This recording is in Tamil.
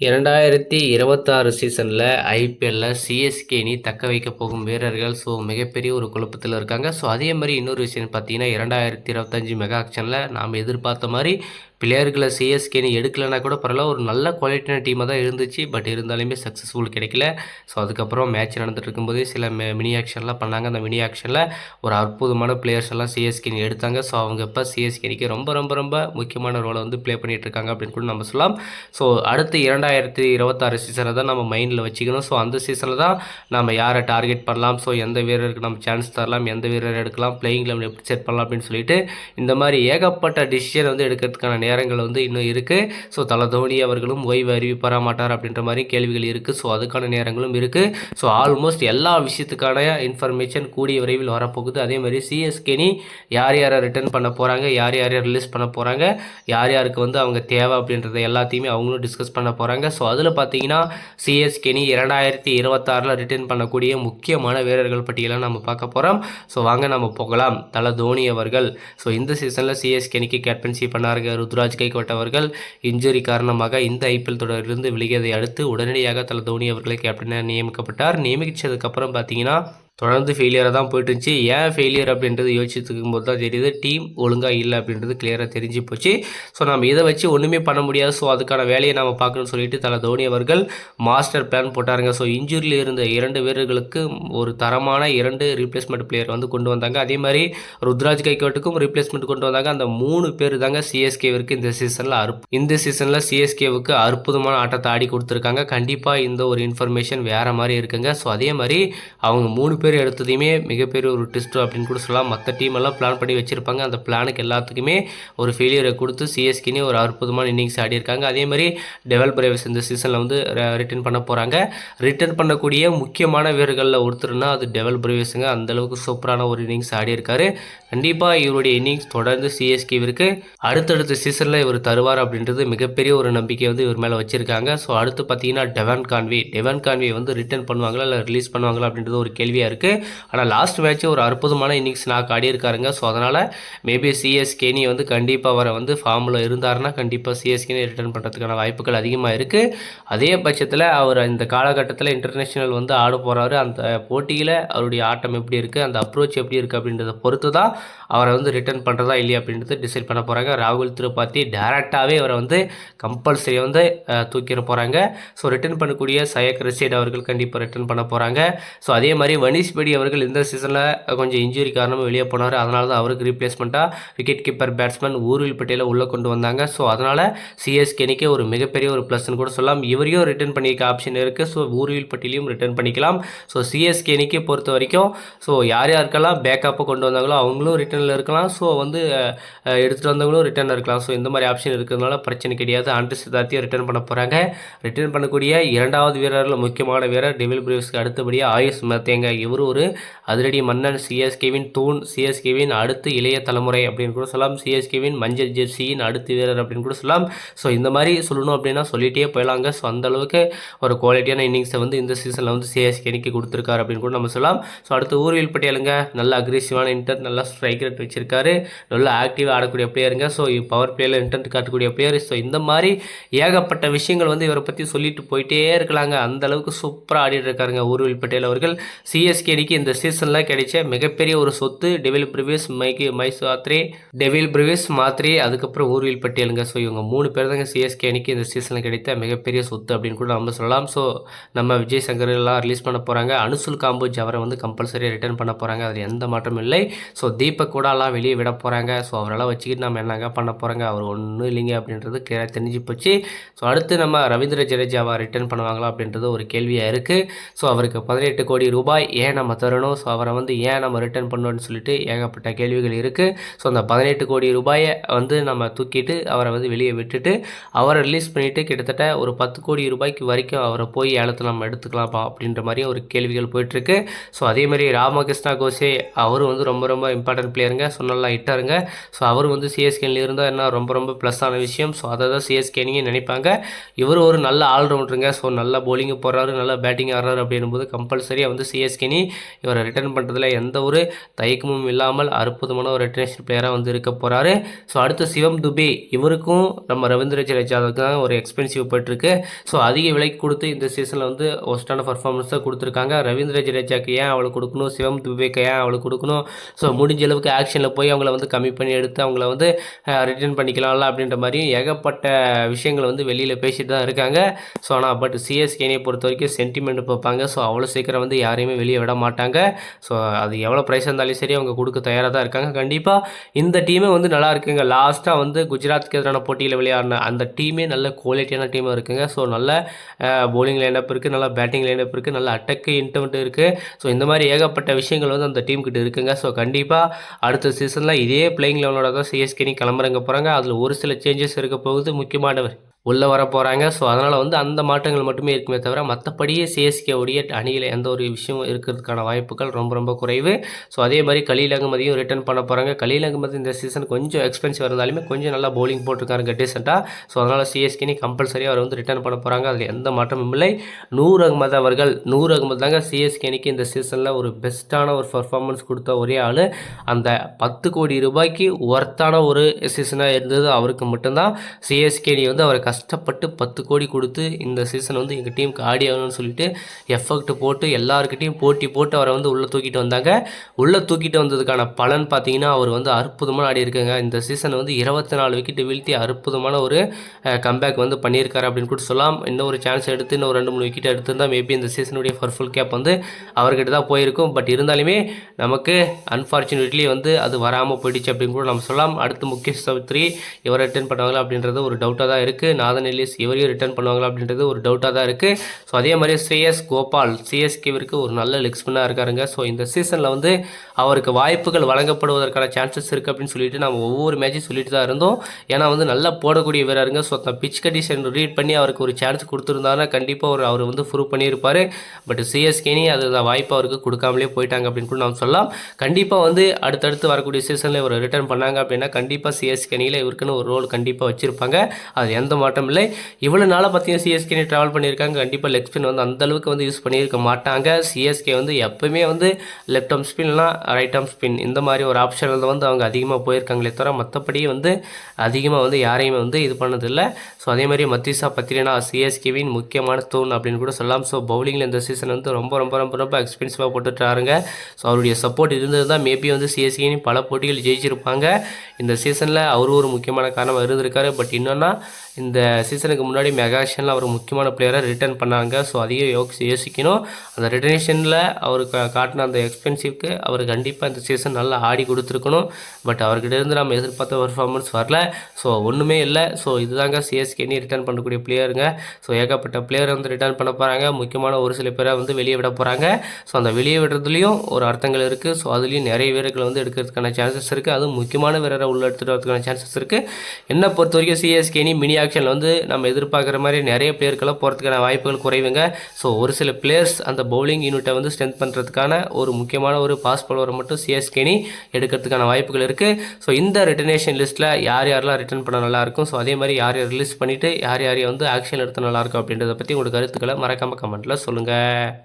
இரண்டாயிரத்தி இருபத்தாறு சீசனில் ஐபிஎல்லில் சிஎஸ்கே அணி தக்க வைக்க போகும் வீரர்கள் ஸோ மிகப்பெரிய ஒரு குழப்பத்தில் இருக்காங்க. ஸோ அதே மாதிரி இன்னொரு விஷயம் பார்த்தீங்கன்னா இரண்டாயிரத்தி இருபத்தஞ்சி மெகா ஆக்ஷனில் நாம் எதிர்பார்த்த மாதிரி பிளேயர்களை சிஎஸ்கேன்னு எடுக்கலைன்னா கூட பரவாயில்ல ஒரு நல்ல குவாலிட்டியான டீமாக தான் இருந்துச்சு. பட் இருந்தாலுமே சக்ஸஸ்ஃபுல் கிடைக்கல. ஸோ அதுக்கப்புறம் மேட்ச் நடந்துட்டு இருக்கும்போதே சில மினி ஆக்ஷன்லாம் பண்ணாங்க. அந்த மினி ஆக்ஷனில் ஒரு அற்புதமான பிளேயர்ஸ் எல்லாம் சிஎஸ்கேன்னு எடுத்தாங்க. ஸோ அவங்க இப்போ சிஎஸ்கேனிக்கு ரொம்ப ரொம்ப ரொம்ப முக்கியமான ரோலை வந்து ப்ளே பண்ணிகிட்டு இருக்காங்க அப்படின்னு கூட நம்ம சொல்லலாம். ஸோ அடுத்து இரண்டாயிரத்தி இருபத்தாறு சீசனை தான் நம்ம மைண்டில் வச்சுக்கணும். ஸோ அந்த சீசனில் தான் நம்ம யாரை டார்கெட் பண்ணலாம்? ஸோ எந்த வீரருக்கு நம்ம சான்ஸ் தரலாம்? எந்த வீரர் எடுக்கலாம்? பிளேயிங் லெவல் எப்படி செட் பண்ணலாம் அப்படின்னு சொல்லிட்டு இந்த மாதிரி ஏகப்பட்ட டிசிஷன் வந்து எடுக்கிறதுக்கான நேரங்கள் வந்து இன்னும் இருக்குது ஸோ தல தோனி அவர்களும் ஓய்வு அறிவிப்பாரா மாட்டார் அப்படின்ற மாதிரி கேள்விகள் இருக்குது ஸோ அதுக்கான நேரங்களும் இருக்குது ஸோ ஆல்மோஸ்ட் எல்லா விஷயத்துக்கான இன்ஃபர்மேஷன் கூடிய விரைவில் வரப்போகுது. அதே மாதிரி சிஎஸ்கேனி யார் யாரை ரிட்டர்ன் பண்ண போகிறாங்க யார் யார் ரிலீஸ் பண்ண போகிறாங்க யார் யாருக்கு வந்து அவங்க தேவை அப்படின்றத எல்லாத்தையுமே அவங்களும் டிஸ்கஸ் பண்ண போகிறாங்க ஸோ அதில் பார்த்தீங்கன்னா சிஎஸ்கேனி இரண்டாயிரத்தி இருபத்தாறில் ரிட்டர்ன் பண்ணக்கூடிய முக்கியமான வீரர்கள் பட்டியலை நம்ம பார்க்க போகிறோம் ஸோ வாங்க நம்ம போகலாம். தல தோனி அவர்கள். ஸோ இந்த சீசனில் சிஎஸ்கேனிக்கு கேப்டன்சி பண்ணாருங்க ருத்ராஜ் கைகோட் அவர்கள் இன்ஜுரி காரணமாக இந்த ஐபிஎல் தொடரிலிருந்து விலகியதை அடுத்து உடனடியாக தல தோனி அவர்களை கேப்டனாக நியமிக்கப்பட்டார். நியமித்ததுக்கப்புறம் பார்த்தீங்கன்னா தொடர்ந்து ஃபெயிலியராக தான் போயிட்டு இருந்துச்சு ஏன் ஃபெயிலியர் அப்படின்றது யோசிச்சுருக்கும் போது தான் தெரியுது. டீம் ஒழுங்காக இல்லை அப்படின்றது கிளியராக தெரிஞ்சு போச்சு. ஸோ நம்ம இதை வச்சு ஒன்றுமே பண்ண முடியாது. ஸோ அதுக்கான வேலையை நம்ம பார்க்கணும்னு சொல்லிட்டு தலை தோனி அவர்கள் மாஸ்டர் பிளான் போட்டாருங்க. ஸோ இன்ஜுரியில் இருந்த இரண்டு வீரர்களுக்கு ஒரு தரமான இரண்டு ரீப்ளேஸ்மெண்ட் பிளேயர் வந்து கொண்டு வந்தாங்க. அதே மாதிரி ருத்ராஜ் கைகோட்டுக்கும் ரீப்ளேஸ்மெண்ட் கொண்டு வந்தாங்க. அந்த மூணு பேர் தாங்க சிஎஸ்கேவிற்கு இந்த சீசனில் அற்பு இந்த சீசனில் சிஎஸ்கேவுக்கு அற்புதமான ஆட்டத்தை ஆடி கொடுத்துருக்காங்க. கண்டிப்பாக இந்த ஒரு இன்ஃபர்மேஷன் வேறு மாதிரி இருக்குங்க. ஸோ அதே மாதிரி அவங்க மூணு பேர் பேர் எடுத்ததையுமே மிகப்பெரிய ஒரு டெஸ்ட்டு அப்படின்னு கூட சொல்லலாம். மற்ற டீம் எல்லாம் பிளான் பண்ணி வச்சுருப்பாங்க. அந்த பிளானுக்கு எல்லாத்துக்குமே ஒரு ஃபெயிலியரை கொடுத்து சிஎஸ்கினே ஒரு அற்புதமான இன்னிங்ஸ் ஆடியிருக்காங்க அதே மாதிரி டெவல் பிரேவஸ் இந்த சீசனில் வந்து ரிட்டர்ன் பண்ண போகிறாங்க ரிட்டர்ன் பண்ணக்கூடிய முக்கியமான வீரர்களில் ஒருத்தர்னா அது டெவல் பிரேவஸுங்க அந்தளவுக்கு சூப்பரான ஒரு இன்னிங்ஸ் ஆடியிருக்காரு கண்டிப்பாக இவருடைய இன்னிங்ஸ் தொடர்ந்து சிஎஸ்கேவிற்கு அடுத்தடுத்த சீசனில் இவர் தருவார் அப்படின்றது மிகப்பெரிய ஒரு நம்பிக்கை வந்து இவர் மேலே வச்சுருக்காங்க. ஸோ அடுத்து பார்த்தீங்கன்னா டெவன் கான்வி. டெவன் கான்வி வந்து ரிட்டர்ன் பண்ணுவாங்களா? இல்லை ரிலீஸ் பண்ணுவாங்களா? அப்படின்றது ஒரு கேள்வியாக இருக்குது ஆனால் லாஸ்ட் மேட்ச் ஒரு அற்புதமான இன்னிங்ஸ் நாக் ஆடியிருக்காருங்க. ஸோ அதனால் மேபி சிஎஸ்கேனி வந்து கண்டிப்பாக அவரை வந்து ஃபார்மில் இருந்தார்னா கண்டிப்பாக சிஎஸ்கேனி ரிட்டர்ன் பண்ணுறதுக்கான வாய்ப்புகள் அதிகமாக இருக்குது அதே பட்சத்தில் அவர் இந்த காலகட்டத்தில் இன்டர்நேஷ்னல் வந்து ஆட போகிறாரு அந்த போட்டியில் அவருடைய ஆட்டம் எப்படி இருக்குது அந்த அப்ரோச் எப்படி இருக்குது அப்படின்றத பொறுத்து தான் அவரை வந்து ரிட்டர்ன் பண்ணுறதா இல்லையா அப்படின்றது டிசைட் பண்ண போகிறாங்க ராகுல் திருப்பாத்தி டேரெக்டாகவே அவரை வந்து கம்பல்சரி வந்து தூக்கிட போகிறாங்க ஸோ ரிட்டர்ன் பண்ணக்கூடிய சயக் ரசீட் அவர்கள் கண்டிப்பாக ரிட்டர்ன் பண்ண போகிறாங்க ஸோ அதே மாதிரி வனிஷ் பெடி அவர்கள் இந்த சீசனில் கொஞ்சம் இன்ஜுரி காரணமாக வெளியே போனார். அதனால தான் அவருக்கு ரீப்ளேஸ்மெண்ட்டாக விக்கெட் கீப்பர் பேட்ஸ்மேன் ஊர்வில் பட்டியலை உள்ளே கொண்டு வந்தாங்க. ஸோ அதனால் சிஎஸ்கேனிக்கே ஒரு மிகப்பெரிய ஒரு ப்ளஸ்ன்னு கூட சொல்லலாம். இவரையும் ரிட்டர்ன் பண்ணிக்க ஆப்ஷன் இருக்குது ஸோ ஊர்வில் பட்டியலையும் ரிட்டர்ன் பண்ணிக்கலாம். ஸோ சிஎஸ்கேனிக்கே பொறுத்த வரைக்கும் ஸோ யார் யாருக்கெல்லாம் பேக்கப்பாக கொண்டு வந்தாங்களோ அவங்களும் ரிட்டர்னில் இருக்கலாம். ஸோ வந்து எடுத்துகிட்டு வந்தவங்களும் ரிட்டர்ன் இருக்கலாம். ஸோ இந்த மாதிரி ஆப்ஷன் இருக்கிறதுனால பிரச்சனை கிடையாது. ஆண்டு சித்தார்த்தியும் ரிட்டர்ன் பண்ண போகிறாங்க ரிட்டர்ன் பண்ணக்கூடிய இரண்டாவது வீரரில் முக்கியமான வீரர் டெவில் பிரேவ்ஸ்க்கு அடுத்தபடியாக ஆயுஷ் மத்தேங்க இவர் ஒரு அதிரடி மன்னன் சிஎஸ்கேவின் தூண் சிஎஸ்கேவின் அடுத்து இளைய தலைமுறை அப்படின்னு கூட சொல்லலாம். சிஎஸ்கேவின் மஞ்சள் ஜெர்சியின் அடுத்து வீரர் அப்படின்னு கூட சொல்லலாம். ஸோ இந்த மாதிரி சொல்லணும் அப்படின்னா சொல்லிகிட்டே போயிடலாங்க. ஸோ அந்தளவுக்கு ஒரு குவாலிட்டியான இன்னிங்ஸை வந்து இந்த சீசனில் வந்து சிஎஸ்கே சிஎஸ்கேனிக்கு கொடுத்துருக்காரு அப்படின்னு கூட நம்ம சொல்லலாம். ஸோ அடுத்து ஊர்வில் பட்டியலுங்க. நல்ல அக்ரெசிவான இன்டர் நல்லா ஸ்ட்ரைக் ரேட் வச்சிருக்காரு. நல்லா ஆக்டிவாக ஆடக்கூடிய பிளேயருங்க ஸோ பவர் பிளேயில் இன்டர்ட் காட்டக்கூடிய பிளேயர் ஸோ இந்த மாதிரி ஏகப்பட்ட விஷயங்கள் வந்து இவரை பற்றி சொல்லிட்டு போயிட்டே இருக்கலாங்க. அந்த அளவுக்கு சூப்பராக ஆடிட்டு இருக்காருங்க ஊர்வில் பட்டேல் அவர்கள். சிஎஸ்கே அணிக்கு இந்த சீசனில் கிடைச்ச மிகப்பெரிய ஒரு சொத்து டெவில் பிரிவியஸ் மைக்கு மைஸ் டெவில் பிரிவியஸ் மாத்ரே அதுக்கப்புறம் ஊர்வில் பட்டியலுங்க. ஸோ இவங்க மூணு பேர் தாங்க சிஎஸ்கே அணிக்கு இந்த சீசனில் கிடைத்த மிகப்பெரிய சொத்து அப்படின்னு கூட நம்ம சொல்லலாம். ஸோ நம்ம விஜய் சங்கர் எல்லாம் ரிலீஸ் பண்ண போகிறாங்க அனுசுல் காம்போஜ் அவரை வந்து கம்பல்சரி ரிட்டர்ன் பண்ண போகிறாங்க அதில் எந்த மாற்றமும் இல்லை. ஸோ தீபக் கூடலாம் வெளியே விட போகிறாங்க ஸோ அவரெல்லாம் வச்சுக்கிட்டு நம்ம என்னங்க பண்ண போகிறாங்க அவர் ஒன்றும் இல்லைங்க அப்படின்றது கிளியராக தெரிஞ்சு போச்சு. ஸோ அடுத்து நம்ம ரவீந்திர ஜடேஜாவை ரிட்டர்ன் பண்ணுவாங்களா அப்படின்றது ஒரு கேள்வியாக இருக்குது ஸோ அவருக்கு பதினெட்டு கோடி ரூபாய். ஏன் ஏன் நம்ம தரணும்? ஸோ அவரை வந்து ஏன் நம்ம ரிட்டர்ன் பண்ணணும்னு சொல்லிட்டு ஏகப்பட்ட கேள்விகள் இருக்குது ஸோ அந்த பதினெட்டு கோடி ரூபாயை வந்து நம்ம தூக்கிட்டு அவரை வந்து வெளியே விட்டுட்டு அவரை ரிலீஸ் பண்ணிவிட்டு கிட்டத்தட்ட ஒரு பத்து கோடி ரூபாய்க்கு வரைக்கும் அவரை போய் ஏலத்தை நம்ம எடுத்துக்கலாம்ப்பா அப்படின்ற மாதிரி ஒரு கேள்விகள் போயிட்டுருக்கு. ஸோ அதேமாதிரி ராமகிருஷ்ணா கோஷே அவரும் வந்து ரொம்ப ரொம்ப இம்பார்ட்டன்ட் பிளேயருங்க ஸோ நல்லா இட்டாருங்க ஸோ அவர் வந்து சிஎஸ்கேனில் இருந்தால் என்ன ரொம்ப ரொம்ப ப்ளஸ்ஸான விஷயம். ஸோ அதை தான் சிஎஸ்கேனிங்க நினைப்பாங்க. இவர் ஒரு நல்ல ஆல்ரவுண்டருங்க ஸோ நல்ல போலிங்கு போடுறாரு நல்ல பேட்டிங் ஆடுறாரு அப்படின்னும் போது கம்பல்சரியாக வந்து சிஎஸ்கேனி இவரை ரிட்டர்ன் பண்ணுறதுல எந்த ஒரு தயக்கமும் இல்லாமல் அற்புதமான ஒரு ரிட்டர்னேஷன் பிளேயராக வந்து இருக்க போகிறாரு ஸோ அடுத்து சிவம் துபே. இவருக்கும் நம்ம ரவீந்திர ஜடேஜாவுக்கு தான் ஒரு எக்ஸ்பென்சிவ் போயிட்டுருக்கு. ஸோ அதிக விலைக்கு கொடுத்து இந்த சீசனில் வந்து ஒஸ்டான பர்ஃபார்மன்ஸ் தான் கொடுத்துருக்காங்க. ரவீந்திர ஜடேஜாக்கு ஏன் அவளுக்கு கொடுக்கணும்? சிவம் துபேக்கு ஏன் அவளுக்கு கொடுக்கணும்? ஸோ முடிஞ்ச அளவுக்கு ஆக்ஷனில் போய் அவங்கள வந்து கம்மி பண்ணி எடுத்து அவங்கள வந்து ரிட்டர்ன் பண்ணிக்கலாம்ல அப்படின்ற மாதிரியும் ஏகப்பட்ட விஷயங்கள் வந்து வெளியில் பேசிட்டு தான் இருக்காங்க. ஸோ ஆனால் பட் சிஎஸ்கேனியை பொறுத்த வரைக்கும் சென்டிமெண்ட் பார்ப்பாங்க. ஸோ அவ்வளோ சீக்கிரம் வந்து யாரையுமே வெளியே விட மாட்டாங்க ஸோ அது எவ்வளோ ப்ரைஸ் இருந்தாலும் சரி அவங்க கொடுக்க தயாராக தான் இருக்காங்க. கண்டிப்பாக இந்த டீமே வந்து நல்லா இருக்குங்க. லாஸ்ட்டாக வந்து குஜராத்துக்கு எதிரான போட்டியில் விளையாடின அந்த டீமே நல்ல குவாலிட்டியான டீமாக இருக்குங்க. ஸோ நல்ல போலிங் லைனப் இருக்குது நல்ல பேட்டிங் லைனப் இருக்குது நல்ல அட்டக்கு இன்டர்மெண்ட் இருக்குது ஸோ இந்த மாதிரி ஏகப்பட்ட விஷயங்கள் வந்து அந்த டீம் கிட்ட இருக்குங்க. ஸோ கண்டிப்பாக அடுத்த சீசனில் இதே பிளேயிங் லெவலோட தான் சிஎஸ்கேனி கிளம்புறங்க போகிறாங்க அதில் ஒரு சில சேஞ்சஸ் இருக்க போகுது. முக்கியமானவர் உள்ளே வர போகிறாங்க ஸோ அதனால் வந்து அந்த மாற்றங்கள் மட்டுமே இருக்குமே தவிர மற்றபடியே சிஎஸ்கே உடைய அணியில் எந்த ஒரு விஷயம் இருக்கிறதுக்கான வாய்ப்புகள் ரொம்ப ரொம்ப குறைவு. ஸோ அதே மாதிரி கலீல் அகமதியும் ரிட்டர்ன் பண்ண போகிறாங்க கலீல் அகமதி இந்த சீசன் கொஞ்சம் எக்ஸ்பென்சிவ் இருந்தாலுமே கொஞ்சம் நல்லா பவுலிங் போட்டிருக்காருங்க டீசெண்டாக ஸோ அதனால் சிஎஸ்கேனி கம்பல்சரி அவர் வந்து ரிட்டர்ன் பண்ண போகிறாங்க அதில் எந்த மாற்றமும் இல்லை. நூறு அகமது அவர்கள் நூறு அகமது தாங்க சிஎஸ்கேனிக்கு இந்த சீசனில் ஒரு பெஸ்ட்டான ஒரு பர்ஃபார்மன்ஸ் கொடுத்த ஒரே ஆள். அந்த பத்து கோடி ரூபாய்க்கு ஒர்த்தான ஒரு சீசனாக இருந்தது அவருக்கு மட்டும்தான். சிஎஸ்கேனி வந்து அவருக்கு கஷ்டப்பட்டு பத்து கோடி கொடுத்து இந்த சீசன் வந்து எங்கள் டீமுக்கு ஆடி ஆகணும்னு சொல்லிட்டு எஃபெக்ட் போட்டு எல்லாருக்கிட்டையும் போட்டி போட்டு அவரை வந்து உள்ளே தூக்கிட்டு வந்தாங்க. உள்ளே தூக்கிட்டு வந்ததுக்கான பலன் பார்த்தீங்கன்னா அவர் வந்து அற்புதமான ஆடி இருக்காங்க. இந்த சீசன் வந்து இருபத்தி நாலு விக்கெட்டு வீழ்த்தி அற்புதமான ஒரு கம்பேக் வந்து பண்ணியிருக்காரு அப்படின்னு கூட சொல்லலாம். இன்னும் ஒரு சான்ஸ் எடுத்து இன்னும் ரெண்டு மூணு விக்கெட் எடுத்திருந்தால் மேபி இந்த சீசனுடைய ஃபர்ஃபுல் கேப் வந்து அவர்கிட்ட தான் போயிருக்கும். பட் இருந்தாலுமே நமக்கு அன்ஃபார்ச்சுனேட்லி வந்து அது வராமல் போயிடுச்சு அப்படின்னு கூட நம்ம சொல்லலாம். அடுத்து முகேஷ் சவுத்ரி இவரை அட்டன் பண்ணுவாங்களா அப்படின்றது ஒரு டவுட்டாக தான் இருக்குது நாதன் எல்லிஸ் இவரையும் ரிட்டர்ன் பண்ணுவாங்களா அப்படின்றது ஒரு டவுட்டாக தான் இருக்குது ஸோ அதே மாதிரி ஸ்ரேயஸ் கோபால் சிஎஸ்கேவிற்கு ஒரு நல்ல லெக்ஸ்மனாக இருக்காருங்க. ஸோ இந்த சீசனில் வந்து அவருக்கு வாய்ப்புகள் வழங்கப்படுவதற்கான சான்சஸ் இருக்குது அப்படின்னு சொல்லிட்டு நம்ம ஒவ்வொரு மேட்சும் சொல்லிட்டு தான் இருந்தோம். ஏன்னா வந்து நல்லா போடக்கூடிய வீரருங்க ஸோ அந்த பிச் கண்டிஷன் ரீட் பண்ணி அவருக்கு ஒரு சான்ஸ் கொடுத்துருந்தாருன்னா கண்டிப்பாக அவர் அவர் வந்து ப்ரூவ் பண்ணியிருப்பார். பட் சிஎஸ்கேனி அது வாய்ப்பு அவருக்கு கொடுக்காமலே போயிட்டாங்க அப்படின்னு கூட நாம் சொல்லலாம். கண்டிப்பாக வந்து அடுத்தடுத்து வரக்கூடிய சீசனில் இவர் ரிட்டர்ன் பண்ணாங்க அப்படின்னா கண்டிப்பாக சிஎஸ்கேனியில் இவருக்குன்னு ஒரு ரோல் கண்டிப்பாக வச்சுருப்பாங்க. அது எந்த மாற்றம் இல்லை இவ்வளோ நாளாக பார்த்தீங்கன்னா சிஎஸ்கே ட்ராவல் பண்ணியிருக்காங்க. கண்டிப்பாக லெக் ஸ்பின் வந்து அந்தளவுக்கு வந்து யூஸ் பண்ணியிருக்க மாட்டாங்க. சிஎஸ்கே வந்து எப்பவுமே வந்து லெஃப்ட் ஆம் ஸ்பின்லாம் ரைட் ஆம் ஸ்பின் இந்த மாதிரி ஒரு ஆப்ஷனில் வந்து அவங்க அதிகமாக போயிருக்காங்களே தவிர மற்றபடி வந்து அதிகமாக வந்து யாரையுமே வந்து இது பண்ணதில்லை. ஸோ அதே மாதிரி மத்திசா பத்திரினா சிஎஸ்கேவின் முக்கியமான தூண் அப்படின்னு கூட சொல்லலாம். ஸோ பவுலிங்கில் இந்த சீசன் வந்து ரொம்ப ரொம்ப ரொம்ப ரொம்ப எக்ஸ்பென்சிவாக போட்டுட்டாருங்க. ஸோ அவருடைய சப்போர்ட் இருந்தது தான் மேபி வந்து சிஎஸ்கேன்னு பல போட்டிகள் ஜெயிச்சிருப்பாங்க. இந்த சீசனில் அவரும் ஒரு முக்கியமான காரணமாக இருந்திருக்காரு. பட் இன்னொன்னா இந்த சீசனுக்கு முன்னாடி மெகாஷனில் அவர் முக்கியமான பிளேயரை ரிட்டர்ன் பண்ணாங்க. ஸோ அதையும் யோசி யோசிக்கணும். அந்த ரிட்டர்னேஷனில் அவருக்கு காட்டின அந்த எக்ஸ்பென்சிவ்க்கு அவர் கண்டிப்பாக இந்த சீசன் நல்லா ஆடி கொடுத்துருக்கணும். பட் அவர்கிட்ட இருந்து நம்ம எதிர்பார்த்த பர்ஃபார்மன்ஸ் வரல. ஸோ ஒன்றுமே இல்லை. ஸோ இதுதாங்க சிஎஸ்கேனி ரிட்டர்ன் பண்ணக்கூடிய பிளேயருங்க ஸோ ஏகப்பட்ட பிளேயர் வந்து ரிட்டர்ன் பண்ண போகிறாங்க முக்கியமான ஒரு சில பேரை வந்து வெளியே விட போகிறாங்க ஸோ அந்த வெளியே விடுறதுலையும் ஒரு அர்த்தங்கள் இருக்குது ஸோ அதுலேயும் நிறைய வீரர்கள் வந்து எடுக்கிறதுக்கான சான்சஸ் இருக்குது அதுவும் முக்கியமான வீரரை உள்ள எடுத்துகிட்டு வரதுக்கான சான்சஸ் இருக்குது என்னை பொறுத்த வரைக்கும் சிஎஸ்கேனி மினி ஆக்ஷனில் வந்து நம்ம எதிர்பார்க்குற மாதிரி நிறைய பிளேயர்க்கெல்லாம் போகிறதுக்கான வாய்ப்புகள் குறைவுங்க. ஸோ ஒரு சில பிளேயர்ஸ் அந்த பவுலிங் யூனிட்டை வந்து ஸ்ட்ரென்த் பண்ணுறதுக்கான ஒரு முக்கியமான ஒரு பாஸ் பலவரை மட்டும் சிஎஸ்கேனி எடுக்கிறதுக்கான வாய்ப்புகள் இருக்குது ஸோ இந்த ரிட்டர்னேஷன் லிஸ்ட்டில் யார் யாரெல்லாம் ரிட்டர்ன் பண்ண நல்லாயிருக்கும் ஸோ அதே மாதிரி யார் யார் ரிலீஸ் பண்ணிவிட்டு யார் யாரையும் வந்து ஆக்ஷன் எடுத்து நல்லாயிருக்கும் அப்படின்றத பற்றி உங்களோட கருத்துக்களை மறக்காமல் கமெண்ட்டில் சொல்லுங்கள்